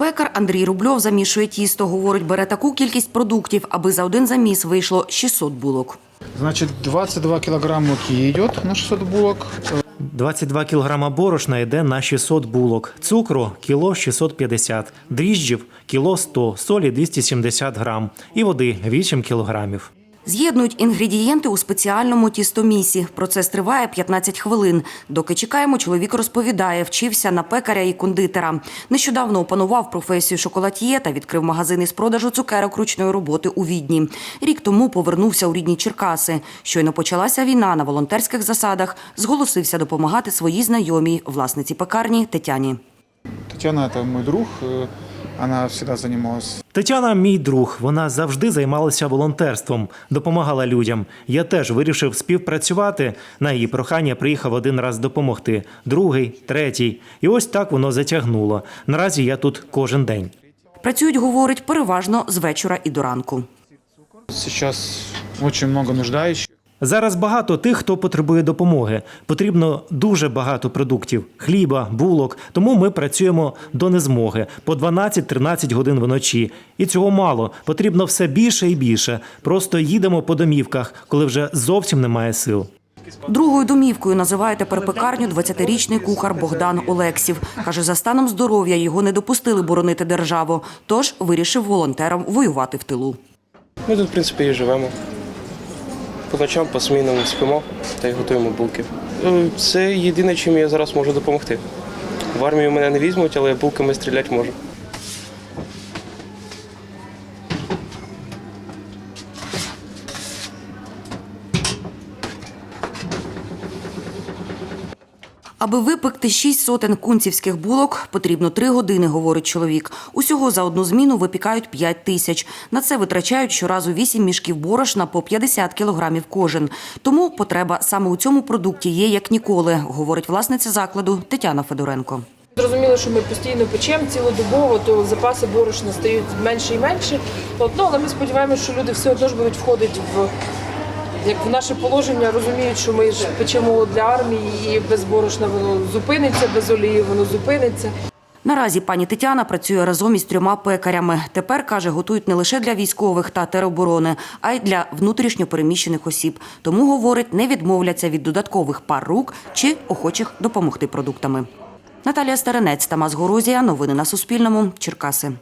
Пекар Андрій Рубльов замішує тісто. Говорить, бере таку кількість продуктів, аби за один заміс вийшло 600 булок. Значит, 22 килограмм муки идет на 600 булок. 22 кілограма борошна йде на 600 булок, цукру – кіло 650, дріжджів – кіло 100, солі – 270 грам і води – 8 кілограмів. З'єднують інгредієнти у спеціальному тістомісі. Процес триває 15 хвилин. Доки чекаємо, чоловік розповідає, вчився на пекаря і кондитера. Нещодавно опанував професію шоколад'є та відкрив магазин із продажу цукерок ручної роботи у Відні. Рік тому повернувся у рідні Черкаси. Щойно почалася війна на волонтерських засадах. Зголосився допомагати своїй знайомій, власниці пекарні Тетяні. Татьяна это мой друг. Она всегда занималась Тетяна – мій друг. Вона завжди займалася волонтерством, допомагала людям. Я теж вирішив співпрацювати. На її прохання приїхав один раз допомогти, другий, третій. І ось так воно затягнуло. Наразі я тут кожен день. Працюють, говорить, переважно з вечора і до ранку. сейчас очень много нуждающих. Зараз багато тих, хто потребує допомоги. Потрібно дуже багато продуктів: хліба, булок. Тому ми працюємо до незмоги по 12-13 годин вночі. І цього мало. Потрібно все більше і більше. Просто їдемо по домівках, коли вже зовсім немає сил. Другою домівкою називає тепер пекарню 20-річний кухар Богдан Олексів. Каже, за станом здоров'я його не допустили боронити державу, тож вирішив волонтерам воювати в тилу. Ми тут, в принципі, і живемо. По ночам по смінам спимо та й готуємо булки. Це єдине, чим я зараз можу допомогти. В армію мене не візьмуть, але булками стріляти можу. Аби випекти шість сотень кунцівських булок, потрібно три години, говорить чоловік. Усього за одну зміну випікають п'ять тисяч. На це витрачають щоразу вісім мішків борошна по 50 кілограмів кожен. Тому потреба саме у цьому продукті є як ніколи, говорить власниця закладу Тетяна Федоренко. Зрозуміло, що ми постійно печемо цілодобово, то запаси борошна стають менше і менше. От, ну, але ми сподіваємося, що люди все одно ж будуть входити в, як в наше положення, розуміють, що ми ж печемо для армії і без воно зупиниться, без олії воно зупиниться. Наразі пані Тетяна працює разом із трьома пекарями. Тепер каже, готують не лише для військових та тероборони, а й для внутрішньо переміщених осіб. Тому говорить, не відмовляться від додаткових пар рук чи охочих допомогти продуктами. Наталія Старенець, Тамас Горозія. Новини на Суспільному. Черкаси.